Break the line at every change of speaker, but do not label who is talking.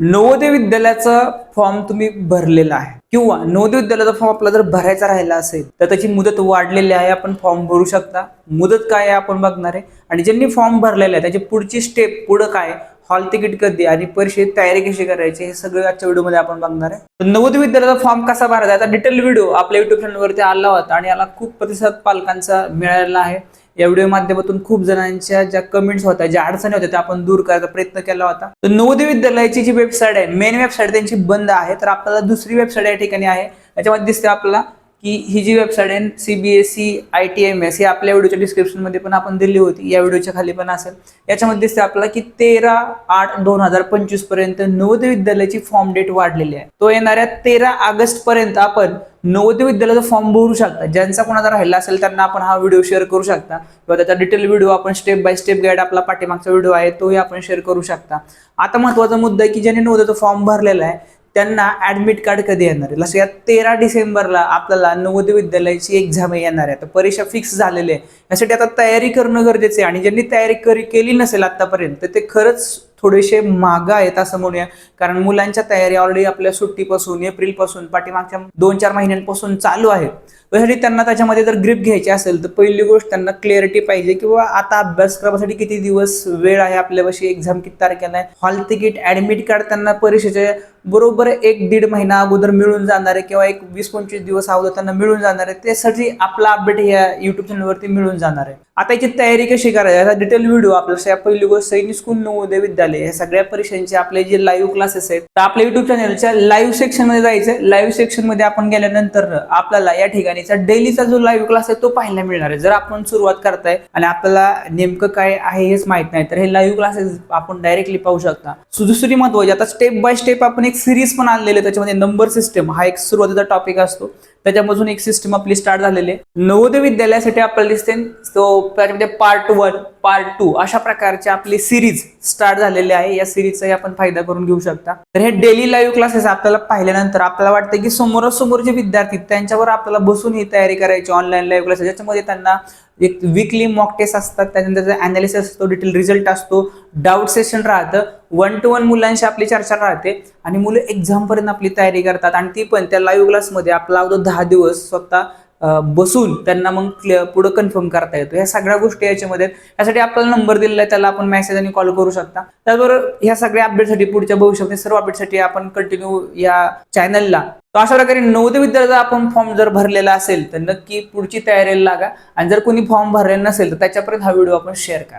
Navodaya विद्यालयाचा form तुम्ही भरलेला आहे. किंवा नवोदय विद्यालयाचा फॉर्म आपला जर भरायचा राहिला असेल तर त्याची मुदत वाढलेली आहे. आपण फॉर्म भरू शकता. मुदत काय आहे आपण बघणार आहे. आणि ज्यांनी फॉर्म भरलेला आहे त्याची पुढची स्टेप पुढं काय हॉल तिकीट कधी आणि परीक्षेची तयारी कशी करायची हे सगळं आजच्या व्हिडिओमध्ये आपण बघणार आहे. तर नवोदय विद्यालयाचा फॉर्म कसा भरायचा याचा डिटेल व्हिडिओ आपल्या युट्यूब चॅनलवरती आला होता आणि याला खूप प्रतिसाद पालकांचा मिळालेला आहे. या व्हिडिओ माध्यमातून खूप जणांच्या ज्या कमेंट्स होत्या ज्या अडचणी होत्या त्या आपण दूर करायचा प्रयत्न केला होता. तर नवोदय विद्यालयाची जी वेबसाईट आहे मेन वेबसाईट त्यांची बंद आहे. तर आपल्याला दुसरी वेबसाईट या ठिकाणी आहे. याच्यामध्ये दिसते आपल्याला की ही जी वेबसाईट आहे C B S E I T M S ही आपल्या व्हिडिओच्या डिस्क्रिप्शनमध्ये पण आपण दिली होती. या व्हिडिओच्या खाली पण असेल. याच्यामध्ये दिसते आपल्याला की तेरा आठ दोन हजार पंचवीसपर्यंत नवोदय विद्यालयाची फॉर्म डेट वाढलेली आहे. तो येणाऱ्या तेरा ऑगस्ट पर्यंत आपण नवोदय विद्यालयाचा फॉर्म भरू शकता. ज्यांचा कोणाचा राहिला असेल त्यांना आपण हा व्हिडिओ शेअर करू शकता. किंवा त्याचा डिटेल व्हिडिओ आपण स्टेप बाय स्टेप गाईड आपला पाठीमागचा व्हिडिओ आहे तोही आपण शेअर करू शकता. आता महत्त्वाचा मुद्दा आहे की ज्यांनी नवोदयाचा फॉर्म भरलेला आहे त्यांना ऍडमिट कार्ड कधी येणार आहे? लक्षात तेरा डिसेंबरला आपल्याला नवोदय विद्यालयाची एक्झाम येणार आहे. तर परीक्षा फिक्स झालेली आहे. यासाठी आता तयारी करणं गरजेचं आहे. आणि ज्यांनी तयारी करी केली नसेल आतापर्यंत ते खरंच थोडेसे मागं आहेत असं म्हणूया. कारण मुलांच्या तयारी ऑलरेडी आपल्या सुट्टीपासून एप्रिलपासून पाठीमागच्या दोन चार महिन्यांपासून चालू आहे. त्यासाठी त्यांना त्याच्यामध्ये जर ग्रीप घ्यायची असेल तर पहिली गोष्ट त्यांना क्लिअरिटी पाहिजे किंवा आता अभ्यासक्रमासाठी किती दिवस वेळ आहे आपल्यापाशी? एक्झाम किती तारखेला आहे? हॉल तिकीट ऍडमिट कार्ड त्यांना परीक्षेचे बरोबर एक दीड महिना अगोदर मिळून जाणार आहे किंवा एक वीस पंचवीस दिवस अगोदर त्यांना मिळून जाणार आहे. त्यासाठी आपला अपडेट या युट्यूब चॅनलवरती मिळून जाणार आहे. आता याची तयारी कशी करायची? याचा डिटेल व्हिडिओ आपल्या पहिली गोष्ट सैनिक स्कूल नवोदय विद्यालय या सगळ्या परीक्षांचे आपले जे लाईव्ह क्लासेस आहेत तर आपल्या युट्यूब चॅनलच्या लाईव्ह सेक्शनमध्ये जायचं लाईव्ह सेक्शनमध्ये आपण गेल्यानंतर आपल्याला या ठिकाणीचा डेलीचा जो लाईव्ह क्लास आहे तो पाहायला मिळणार आहे. जर आपण सुरुवात करताय आणि आपल्याला नेमकं काय आहे हेच माहीत नाही तर हे लाईव्ह क्लासेस आपण डायरेक्टली पाहू शकता. सो दुसरी महत्वाची आता स्टेप बाय स्टेप आपण एक सिरीज पण आणलेली त्याच्यामध्ये नंबर सिस्टम हा एक सुरुवातीचा टॉपिक असतो. त्याच्यापासून एक सिस्टम आपली स्टार्ट झालेली आहे. नवोदय विद्यालयासाठी आपल्याला दिसते तो त्याच्यामध्ये पार्ट वन पार्ट टू अशा प्रकारची आपली सिरीज स्टार्ट झालेली आहे. या सिरीजचाही आपण फायदा करून घेऊ शकता. तर हे डेली लाईव्ह क्लासेस आपल्याला पाहिल्यानंतर आपल्याला वाटतं की समोरासमोर जे विद्यार्थी त्यांच्यावर आपल्याला बसून ही तयारी करायची ऑनलाईन लाईव्ह क्लासेस ज्याच्यामध्ये त्यांना एक विकली मॉक टेस्ट असतात त्याच्यानंतर त्याचा अनालिसिस असतो डिटेल रिझल्ट असतो डाऊट सेशन राहतं वन टू वन मुलांशी आपली चर्चा राहते आणि मुलं एक्झामपर्यंत आपली तयारी करतात आणि ती पण त्या लाईव्ह क्लासमध्ये आपला अगोदर दहा दिवस स्वतः बसून त्यांना मग क्लिअर पुढे कन्फर्म करता येतो. ह्या सगळ्या गोष्टी याच्यामध्ये यासाठी आपल्याला नंबर दिलेला आहे त्याला आपण मेसेज आणि कॉल करू शकता. त्याचबरोबर ह्या सगळ्या अपडेटसाठी पुढच्या भविष्यामध्ये सर्व अपडेटसाठी आपण कंटिन्यू या चॅनलला तर अशा प्रकारे नवोदय विद्यालयाचा आपण फॉर्म जर भरलेला असेल तर नक्की पुढची तयारीला लागा. आणि जर कोणी फॉर्म भरलेला नसेल तर त्याच्यापर्यंत हा व्हिडिओ आपण शेअर करा.